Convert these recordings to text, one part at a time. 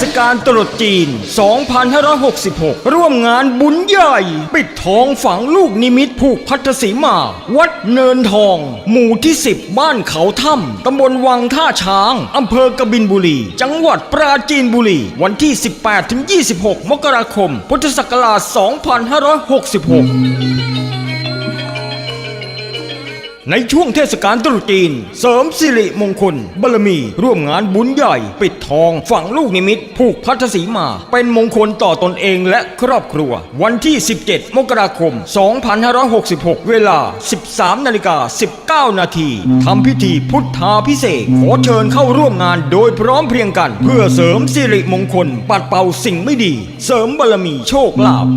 ศกาลตรุษจีน 2566 ร่วมงานบุญใหญ่ ปิดทองฝังลูกนิมิตผูกพัทสีมา วัดเนินทอง หมู่ที่ 10 บ้านเขาถ้ำตำบลวังท่าช้าง อำเภอกบินบุรี จังหวัดปราจีนบุรี วันที่ 18-26 มกราคม พุทธศักราช 2566 ในช่วงเทศกาลตรุษจีน เสริมสิริมงคลบารมี ร่วมงานบุญใหญ่ ปิดทอง ฝังลูกนิมิต ผูกพัทธสีมา เป็นมงคลต่อตนเองและครอบครัว วันที่ 17 มกราคม 2566 เวลา 13นาฬิกา19 นาทีทำพิธีพุทธาพิเศษขอเชิญเข้าร่วมงานโดยพร้อมเพรียงกัน เพื่อเสริมสิริมงคลปัดเป่าสิ่งไม่ดี เสริมบารมีโชคลาภ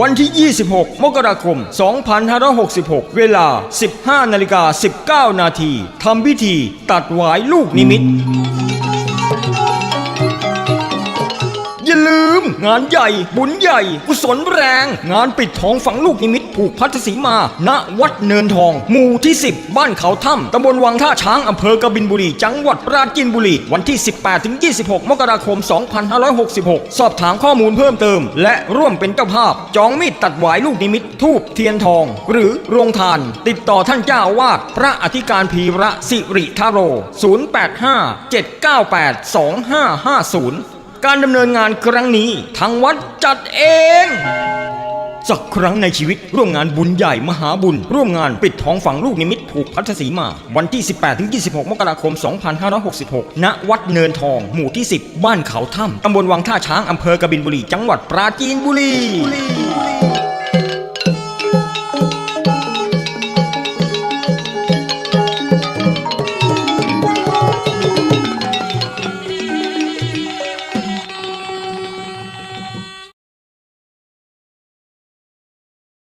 วันที่ 26 มกราคม 2566 เวลา 15นาฬิกา19 นาทีทำพิธีตัดหวายลูกนิมิต อย่าลืมงานใหญ่ บุญใหญ่ กุศลแรง งานปิดทองฝังลูกนิมิต ผูกพัทธสีมา ณ วัดเนินทอง หมู่ที่ 10 บ้านเขาถ้ำตำบลวังท่าช้างอำเภอกบินบุรี จังหวัดปราจีนบุรี วันที่ 18-26 มกราคม 2566 สอบถามข้อมูลเพิ่มเติม และร่วมเป็นเจ้าภาพ จองมีดตัดหวายลูกนิมิตทูบเทียนทอง หรือโรงทาน ติดต่อท่านเจ้าอาวาดพระอธิการพีระสิริทาโร 085-798-2550 การดำเนินงานครั้งนี้ทางวัดจัดเอง สักครั้งในชีวิตร่วมงานบุญใหญ่มหาบุญ ร่วมงานปิดทองฝังลูกนิมิตผูกพัทธสีมา วันที่ 18-26 มกราคม 2566 ณ วัดเนินทอง หมู่ที่ 10 บ้านเขาถ้ำตำบลวังท่าช้างอำเภอกบินบุรี จังหวัดปราจีนบุรี